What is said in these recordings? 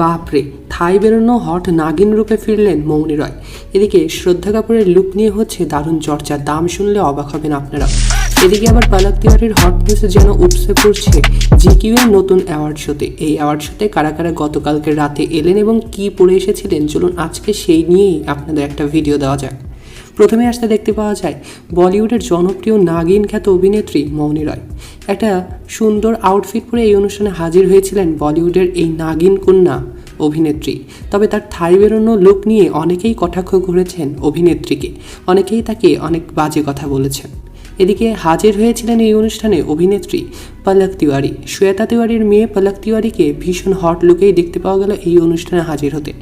বাপরে, থাই বেরোনো হট নাগিন রূপে ফিরলেন মৌনী রয় এদিকে শ্রদ্ধা কাপুরের লুক নিয়ে হচ্ছে দারুণ চর্চা, দাম শুনলে অবাক হবেন আপনারা। এদিকে আবার পালাক তিওয়ারির হট নিউজে যেন উপসে পড়ছে জিকিউ এর নতুন অ্যাওয়ার্ড শোতে। এই অ্যাওয়ার্ড শোতে কারা কারা গতকালকে রাতে এলেন এবং কি পড়ে এসেছিলেন, চলুন আজকে সেই নিয়েই আপনাদের একটা ভিডিও দেওয়া যাক। প্রথমে আসতে দেখতে পাওয়া যায় বলিউডের জনপ্রিয় নাগিন খ্যাত অভিনেত্রী মৌনী রয় একটা সুন্দর আউটফিট পরে এই অনুষ্ঠানে হাজির হয়েছিলেন বলিউডের এই নাগিন কন্যা অভিনেত্রী। তবে তার থাই বেরোনো লুক নিয়ে অনেকেই কটাক্ষ করেছেন অভিনেত্রীকে। অনেকেই তাকে অনেক বাজে কথা বলেছেন। এদিকে হাজির হয়েছিলেন এই অনুষ্ঠানে অভিনেত্রী পলক তিওয়ারি। শ্বেতা তিওয়ারির মেয়ে পলক তিওয়ারিকে ভীষণ হট লুকেই দেখতে পাওয়া গেল এই অনুষ্ঠানে হাজির হতে।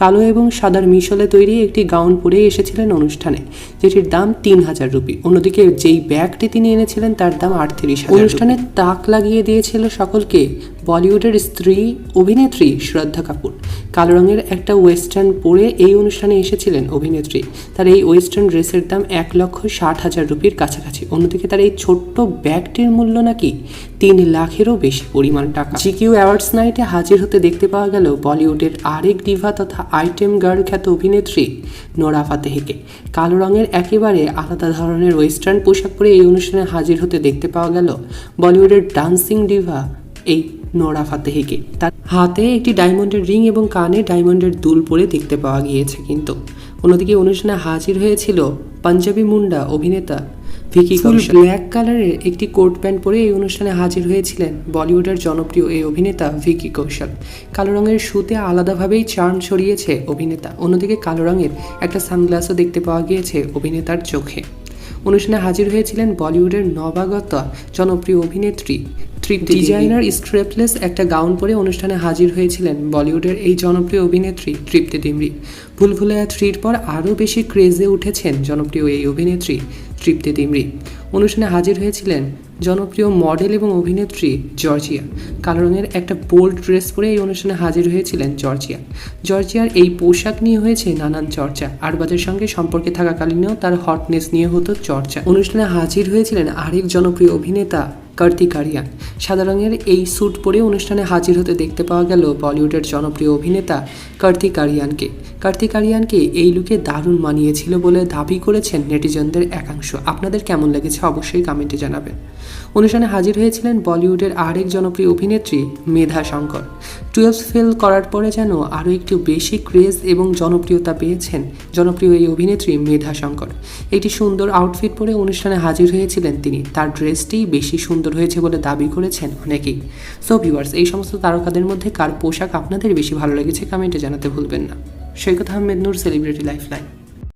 কালো এবং সাদার মিশলে তৈরি একটি গাউন পরে এসেছিলেন অনুষ্ঠানে, যেটির দাম তিন হাজার রুপি। অন্যদিকে যেই ব্যাগটি তিনি এনেছিলেন, তার দাম আটত্রিশ অনুষ্ঠানে তাক লাগিয়ে দিয়েছিল সকলকে বলিউডের স্ত্রী অভিনেত্রী শ্রদ্ধা কাপুর। কালো রঙের একটা ওয়েস্টার্ন পরে এই অনুষ্ঠানে এসেছিলেন অভিনেত্রী। তার এই ওয়েস্টার্ন ড্রেসের দাম এক লক্ষ ষাট হাজার রুপির কাছাকাছি। অন্যদিকে তার এই ছোট্ট ব্যাগটির মূল্য নাকি তিন লাখেরও বেশি পরিমাণ টাকা। জিকিউ অ্যাওয়ার্ডস নাইটে হাজির হতে দেখতে পাওয়া গেল বলিউডের আরেক ডিভা তথা আইটেম গার্ল খ্যাত অভিনেত্রী নোরা ফাতেহিকে। কালো রঙের একেবারে আলাদা ধরনের ওয়েস্টার্ন পোশাক পরে এই অনুষ্ঠানে হাজির হতে দেখতে পাওয়া গেল বলিউডের ডান্সিং ডিভা এই নোরা ফাতেহিকে। তার হাতে একটি ডায়মন্ডের রিং এবং কানে ডায়মন্ডের দুল পরে দেখতে পাওয়া গিয়েছে কিন্তু। অন্যদিকে অনুষ্ঠানে হাজির হয়েছিল পাঞ্জাবি মুন্ডা অভিনেতা ভিকি কৌশল ব্ল্যাক কালারের একটি কোট প্যান্ট পরে এই অনুষ্ঠানে হাজির হয়েছিলেন বলিউডের জনপ্রিয় এই অভিনেতা ভিকি কৌশল। কালো রঙের শুতে আলাদাভাবেই চার্ম ছড়িয়েছে অভিনেতা। অন্যদিকে কালো রঙের একটা সানগ্লাসও দেখতে পাওয়া গিয়েছে অভিনেতার চোখে। অনুষ্ঠানে হাজির হয়েছিলেন বলিউডের নবাগত জনপ্রিয় অভিনেত্রী তৃপ্তি ডিজাইনার স্ট্রেপলেস একটা গাউন পরে অনুষ্ঠানে হাজির হয়েছিলেন বলিউডের এই জনপ্রিয় অভিনেত্রী তৃপ্তি ডিমরি ভুলভুলাইয়া থ্রির পর আরও বেশি ক্রেজে উঠেছেন জনপ্রিয় এই অভিনেত্রী তৃপ্তি ডিমরি অনুষ্ঠানে হাজির হয়েছিলেন জনপ্রিয় মডেল এবং অভিনেত্রী জর্জিয়া। কালো রঙের একটা বোল্ড ড্রেস পরে এই অনুষ্ঠানে হাজির হয়েছিলেন জর্জিয়া। জর্জিয়ার এই পোশাক নিয়ে হয়েছে নানান চর্চা আরবাজের সঙ্গে সম্পর্কে থাকাকালীনও তার হটনেস নিয়ে হতো চর্চা। অনুষ্ঠানে হাজির হয়েছিলেন আরেক জনপ্রিয় অভিনেতা কার্তিক আরিয়ান। সাদা রঙের এই স্যুট পরে অনুষ্ঠানে হাজির হতে দেখতে পাওয়া গেল বলিউডের জনপ্রিয় অভিনেতা কার্তিক আরিয়ানকে। কার্তিক আরিয়ানকে এই লুকে দারুণ মানিয়েছিল বলে দাবি করেছেন নেটিজনদের একাংশ। আপনাদের কেমন লেগেছে অবশ্যই কমেন্টে জানাবেন। অনুষ্ঠানে হাজির হয়েছিলেন বলিউডের আরেক জনপ্রিয় অভিনেত্রী মেধা শঙ্কর। টুয়েলভ ফেল করার পরে যেন আরও একটু বেশি ক্রেজ এবং জনপ্রিয়তা পেয়েছেন জনপ্রিয় এই অভিনেত্রী মেধা শঙ্কর। একটি সুন্দর আউটফিট পরে অনুষ্ঠানে হাজির হয়েছিলেন তিনি। তার ড্রেসটি বেশি সুন্দর হয়েছে বলে দাবি করেছেন অনেকেই সো ভিউয়ার্স এই সমস্ত তারকাদের মধ্যে কার পোশাক আপনাদের বেশি ভালো লেগেছে কমেন্টে জানাতে ভুলবেন না। Saikat Ahmed Noor celebrity life line